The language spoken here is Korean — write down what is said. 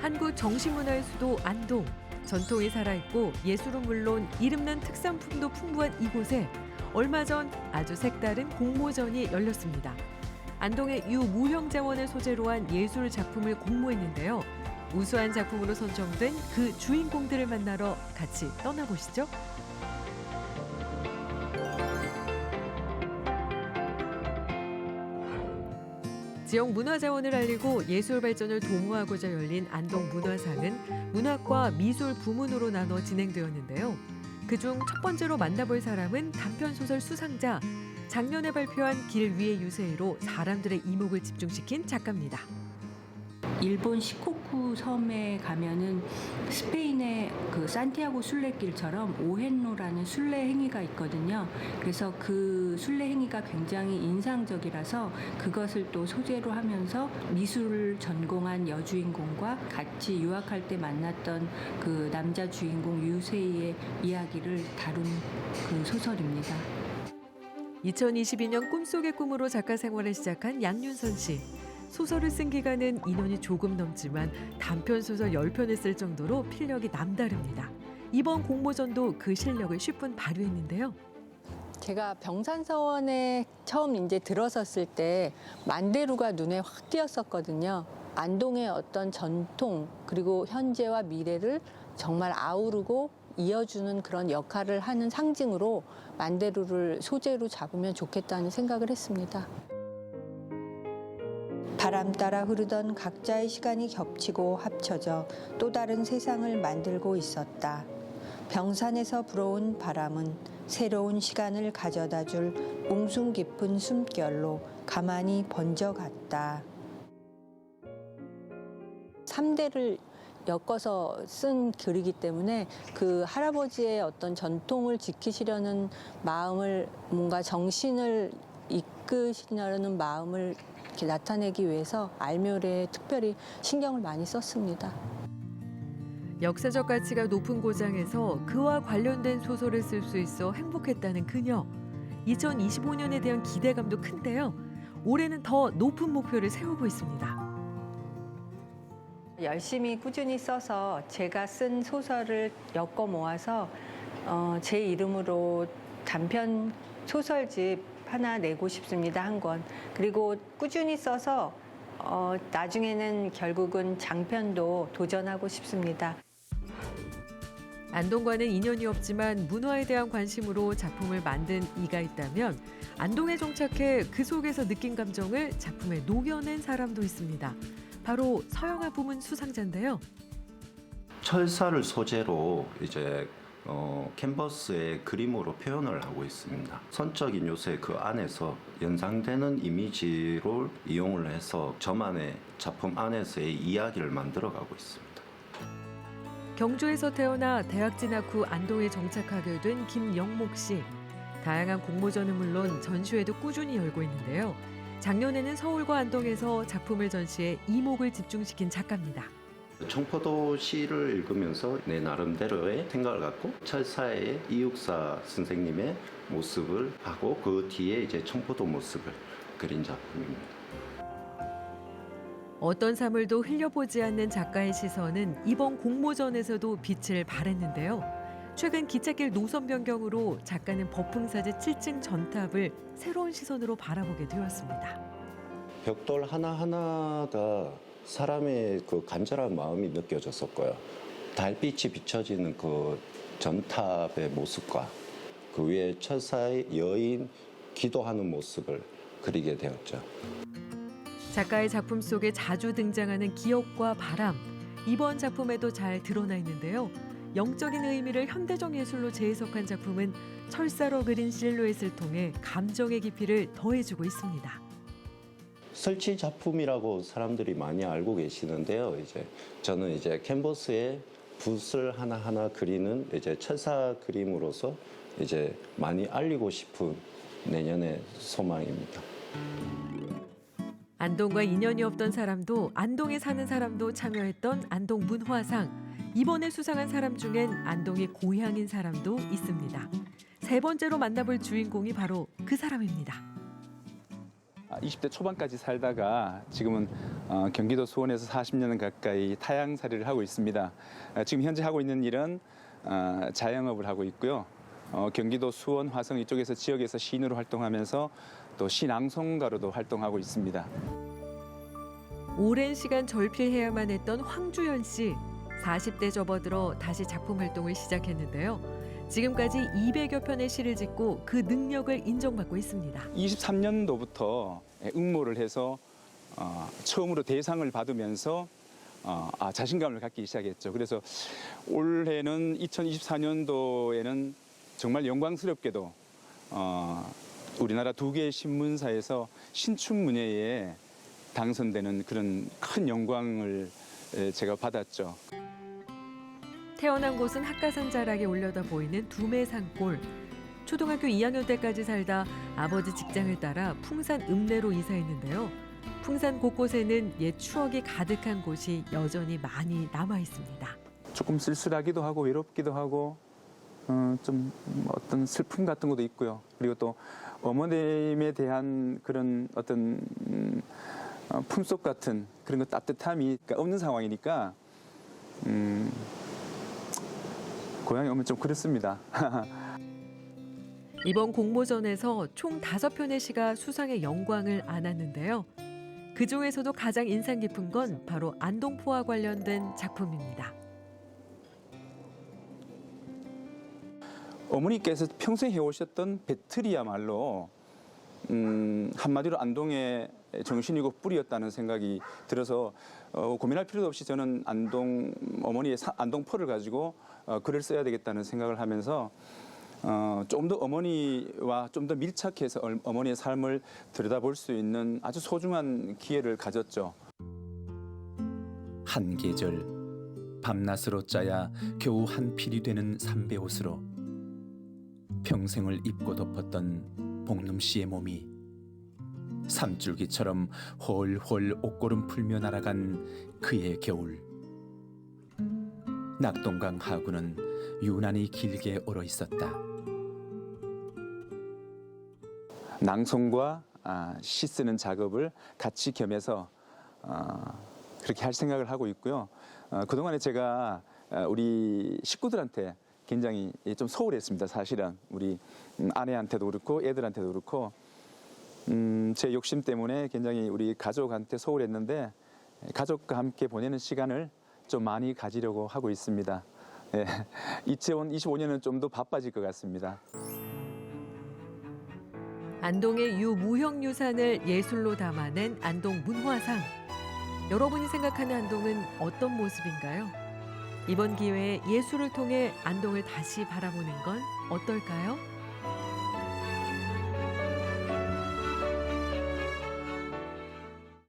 한국 정신문화의 수도 안동. 전통이 살아있고 예술은 물론 이름난 특산품도 풍부한 이곳에 얼마 전 아주 색다른 공모전이 열렸습니다. 안동의 유 무형 자원을 소재로 한 예술 작품을 공모했는데요. 우수한 작품으로 선정된 그 주인공들을 만나러 같이 떠나보시죠. 지역 문화 자원을 알리고 예술 발전을 도모하고자 열린 안동 문화상은 문학과 미술 부문으로 나눠 진행되었는데요. 그중 첫 번째로 만나볼 사람은 단편 소설 수상자 작년에 발표한 길 위의 유세로 사람들의 이목을 집중시킨 작가입니다. 일본 시코쿠 섬에 가면은 스페인의 그 산티아고 순례길처럼 오헨로라는 순례 행위가 있거든요. 그래서 그 순례 행위가 굉장히 인상적이라서 그것을 또 소재로 하면서 미술을 전공한 여주인공과 같이 유학할 때 만났던 그 남자 주인공 유세이의 이야기를 다룬 그 소설입니다. 2022년 꿈속의 꿈으로 작가 생활을 시작한 양윤선 씨. 소설을 쓴 기간은 인원이 조금 넘지만 단편 소설 10편을 쓸 정도로 필력이 남다릅니다. 이번 공모전도 그 실력을 10분 발휘했는데요. 제가 병산서원에 처음 이제 들어섰을 때 만대루가 눈에 확 띄었었거든요. 안동의 어떤 전통 그리고 현재와 미래를 정말 아우르고 이어주는 그런 역할을 하는 상징으로 만대루를 소재로 잡으면 좋겠다는 생각을 했습니다. 바람 따라 흐르던 각자의 시간이 겹치고 합쳐져 또 다른 세상을 만들고 있었다. 병산에서 불어온 바람은 새로운 시간을 가져다 줄 웅숭 깊은 숨결로 가만히 번져갔다. 3대를 엮어서 쓴 글이기 때문에 그 할아버지의 어떤 전통을 지키시려는 마음을 뭔가 정신을 이끄시려는 마음을 이렇게 나타내기 위해서 알묘래에 특별히 신경을 많이 썼습니다. 역사적 가치가 높은 고장에서 그와 관련된 소설을 쓸 수 있어 행복했다는 그녀. 2025년에 대한 기대감도 큰데요. 올해는 더 높은 목표를 세우고 있습니다. 열심히 꾸준히 써서 제가 쓴 소설을 엮어 모아서 어, 제 이름으로 단편 소설집 하나 내고 싶습니다 한 권. 그리고 꾸준히 써서 어, 나중에는 결국은 장편도 도전하고 싶습니다. 안동과는 인연이 없지만 문화에 대한 관심으로 작품을 만든 이가 있다면 안동에 정착해 그 속에서 느낀 감정을 작품에 녹여낸 사람도 있습니다. 바로 서영아 부문 수상자인데요. 철사를 소재로 이제 어, 캔버스에 그림으로 표현을 하고 있습니다. 선적인 요새 그 안에서 연상되는 이미지를 이용을 해서 저만의 작품 안에서의 이야기를 만들어 가고 있습니다. 경주에서 태어나 대학 진학 후 안동에 정착하게 된 김영목 씨. 다양한 공모전은 물론 전시회도 꾸준히 열고 있는데요. 작년에는 서울과 안동에서 작품을 전시해 이목을 집중시킨 작가입니다. 청포도 시를 읽으면서 내 나름대로의 생각을 갖고 철사의 이육사 선생님의 모습을 하고 그 뒤에 이제 청포도 모습을 그린 작품입니다. 어떤 사물도 흘려보지 않는 작가의 시선은 이번 공모전에서도 빛을 발했는데요. 최근 기찻길 노선 변경으로 작가는 버풍사지 7층 전탑을 새로운 시선으로 바라보게 되었습니다. 벽돌 하나하나가 사람의 그 간절한 마음이 느껴졌었고요. 달빛이 비춰지는 그 전탑의 모습과 그 위에 천사의 여인 기도하는 모습을 그리게 되었죠. 작가의 작품 속에 자주 등장하는 기억과 바람. 이번 작품에도 잘 드러나 있는데요. 영적인 의미를 현대적 예술로 재해석한 작품은 철사로 그린 실루엣을 통해 감정의 깊이를 더해주고 있습니다. 설치 작품이라고 사람들이 많이 알고 계시는데요. 이제 저는 이제 캔버스에 붓을 하나하나 그리는 이제 철사 그림으로서 이제 많이 알리고 싶은 내년의 소망입니다. 안동과 인연이 없던 사람도 안동에 사는 사람도 참여했던 안동 문화상. 이번에 수상한 사람 중엔 안동의 고향인 사람도 있습니다. 세 번째로 만나볼 주인공이 바로 그 사람입니다. 20대 초반까지 살다가 지금은 어, 경기도 수원에서 40년 가까이 타양살이를 하고 있습니다. 어, 지금 현재 하고 있는 일은 어, 자영업을 하고 있고요. 어, 경기도 수원, 화성 이쪽에서 지역에서 시인으로 활동하면서 또 시낭송가로도 활동하고 있습니다. 오랜 시간 절필해야만 했던 황주연 씨. 40대 접어들어 다시 작품 활동을 시작했는데요. 지금까지 200여 편의 시를 짓고 그 능력을 인정받고 있습니다. 23년도부터 응모를 해서 어, 처음으로 대상을 받으면서 어, 아, 자신감을 갖기 시작했죠. 그래서 올해는 2024년도에는 정말 영광스럽게도 어, 우리나라 두 개의 신문사에서 신춘문예에 당선되는 그런 큰 영광을 에, 제가 받았죠. 태어난 곳은 학가산 자락에 올려다 보이는 두메산골. 초등학교 2학년 때까지 살다 아버지 직장을 따라 풍산 읍내로 이사했는데요. 풍산 곳곳에는 옛 추억이 가득한 곳이 여전히 많이 남아 있습니다. 조금 쓸쓸하기도 하고 외롭기도 하고 어, 좀 어떤 슬픔 같은 것도 있고요. 그리고 또 어머님에 대한 그런 어떤 음, 어, 품속 같은 그런 것 따뜻함이 없는 상황이니까 음, 고향에 오면 좀 그렇습니다. 이번 공모전에서 총 다섯 편의 시가 수상의 영광을 안았는데요. 그 중에서도 가장 인상 깊은 건 바로 안동포와 관련된 작품입니다. 어머니께서 평생 해오셨던 배틀이야말로 음, 한마디로 안동의 정신이고 뿌리였다는 생각이 들어서 어, 고민할 필요도 없이 저는 안동 어머니의 사- 안동 포를 가지고 어, 글을 써야 되겠다는 생각을 하면서 어, 좀더 어머니와 좀 더 밀착해서 얼- 어머니의 삶을 들여다볼 수 있는 아주 소중한 기회를 가졌죠. 한 계절 밤낮으로 짜야 겨우 한 필이 되는 삼배 옷으로 평생을 입고 덮었던 복름 씨의 몸이 삼줄기처럼 홀홀 옷고름 풀며 날아간 그의 겨울 낙동강 하구는 유난히 길게 얼어 있었다. 낭송과 아, 시 쓰는 작업을 같이 겸해서 어, 그렇게 할 생각을 하고 있고요. 어, 그동안에 제가 어, 우리 식구들한테 굉장히 좀 소홀했습니다. 사실은 우리 음, 아내한테도 그렇고 애들한테도 그렇고 음, 제 욕심 때문에 굉장히 우리 가족한테 소홀했는데 가족과 함께 보내는 시간을 좀 많이 가지려고 하고 있습니다. 예, 2025년은 좀 더 바빠질 것 같습니다. 안동의 유무형 유산을 예술로 담아낸 안동 문화상. 여러분이 생각하는 안동은 어떤 모습인가요? 이번 기회에 예술을 통해 안동을 다시 바라보는 건 어떨까요?